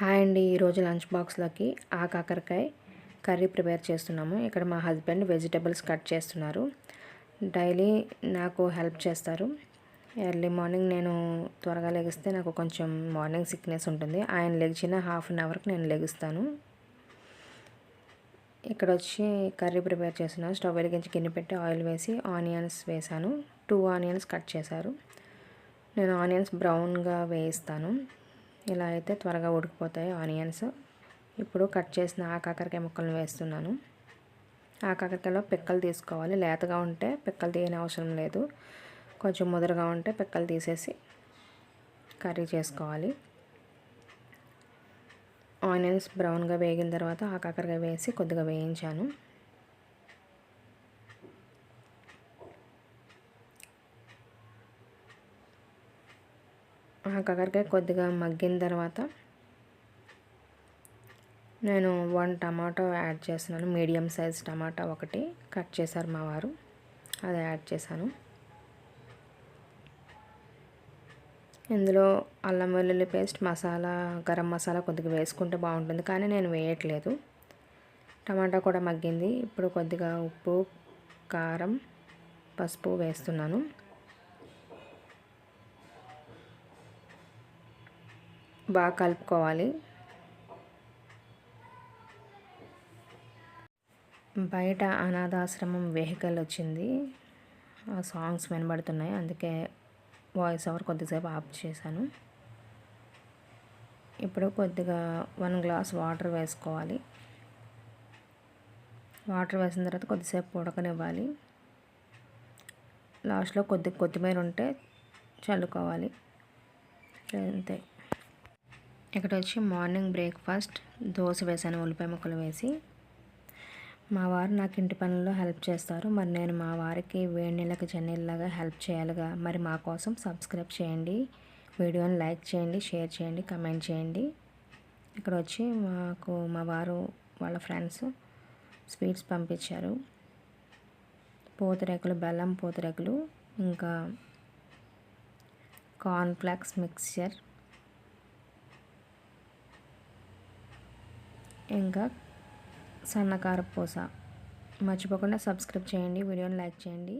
Hi అండి. ఈరోజు lunch బాక్స్లోకి ఆ కాకరకాయ కర్రీ ప్రిపేర్ చేస్తున్నాము. ఇక్కడ మా హస్బెండ్ వెజిటబుల్స్ కట్ చేస్తున్నారు. డైలీ నాకు హెల్ప్ చేస్తారు. ఎర్లీ మార్నింగ్ నేను త్వరగా లెగిస్తే నాకు కొంచెం మార్నింగ్ సిక్నెస్ ఉంటుంది. ఆయన లెగిచిన హాఫ్ అన్ అవర్కి నేను లెగిస్తాను. ఇక్కడ వచ్చి కర్రీ ప్రిపేర్ చేస్తున్నాను స్టవ్ వెలిగించి గిన్నె పెట్టి ఆయిల్ వేసి ఆనియన్స్ వేసాను. టూ ఆనియన్స్ కట్ చేశారు. నేను ఆనియన్స్ బ్రౌన్గా వేయిస్తాను. ఇలా అయితే త్వరగా ఉడికిపోతాయి ఆనియన్స్. ఇప్పుడు కట్ చేసిన ఆ కాకరకాయ ముక్కలను వేస్తున్నాను. ఆ కాకరకాయలో పిక్కలు తీసుకోవాలి. లేతగా ఉంటే పిక్కలు తీయని అవసరం లేదు. కొంచెం ముదరగా ఉంటే పిక్కలు తీసేసి కర్రీ చేసుకోవాలి. ఆనియన్స్ బ్రౌన్గా వేగిన తర్వాత ఆ కాకరకాయ వేసి కొద్దిగా వేయించాను. ఆ కాకరకాయ కొద్దిగా మగ్గిన తర్వాత నేను వన్ టమాటో యాడ్ చేస్తున్నాను. మీడియం సైజ్ టమాటా ఒకటి కట్ చేశారు మా వారు. అది యాడ్ చేశాను. ఇందులో అల్లం వెల్లుల్లి పేస్ట్ మసాలా గరం మసాలా కొద్దిగా వేసుకుంటే బాగుంటుంది. కానీ నేను వేయట్లేదు. టమాటా కూడా మగ్గింది. ఇప్పుడు కొద్దిగా ఉప్పు కారం పసుపు వేస్తున్నాను. బాగా కలుపుకోవాలి. బయట అనాథాశ్రమం వెహికల్ వచ్చింది. ఆ సాంగ్స్ వినబడుతున్నాయి. అందుకే వాయిస్ ఓవర్ కొద్దిసేపు ఆఫ్ చేశాను. ఇప్పుడు కొద్దిగా వన్ గ్లాస్ వాటర్ వేసుకోవాలి. వాటర్ వేసిన తర్వాత కొద్దిసేపు ఉడకనివ్వాలి. లాస్ట్లో కొద్ది కొత్తిమీర ఉంటే చల్లుకోవాలి. అంతే. ఇక్కడ వచ్చి మార్నింగ్ బ్రేక్ఫాస్ట్ దోశ వేసాను ఉల్లిపాయ ముక్కలు వేసి. మా వారు నాకు ఇంటి పనుల్లో హెల్ప్ చేస్తారు. మరి నేను మా వారికి వేడి నీళ్ళకి చెన్నీళ్ళలాగా హెల్ప్ చేయాలిగా. మరి మా కోసం సబ్స్క్రైబ్ చేయండి వీడియోని లైక్ చేయండి షేర్ చేయండి కమెంట్ చేయండి. ఇక్కడ వచ్చి మాకు మా వారు వాళ్ళ ఫ్రెండ్స్ స్వీట్స్ పంపించారు. పూతరేకులు బెల్లం పూతరేకులు ఇంకా కార్న్ఫ్లాక్స్ మిక్చర్ ఇంకా సన్నకారపూస. మర్చిపోకుండా సబ్స్క్రైబ్ చేయండి వీడియోని లైక్ చేయండి.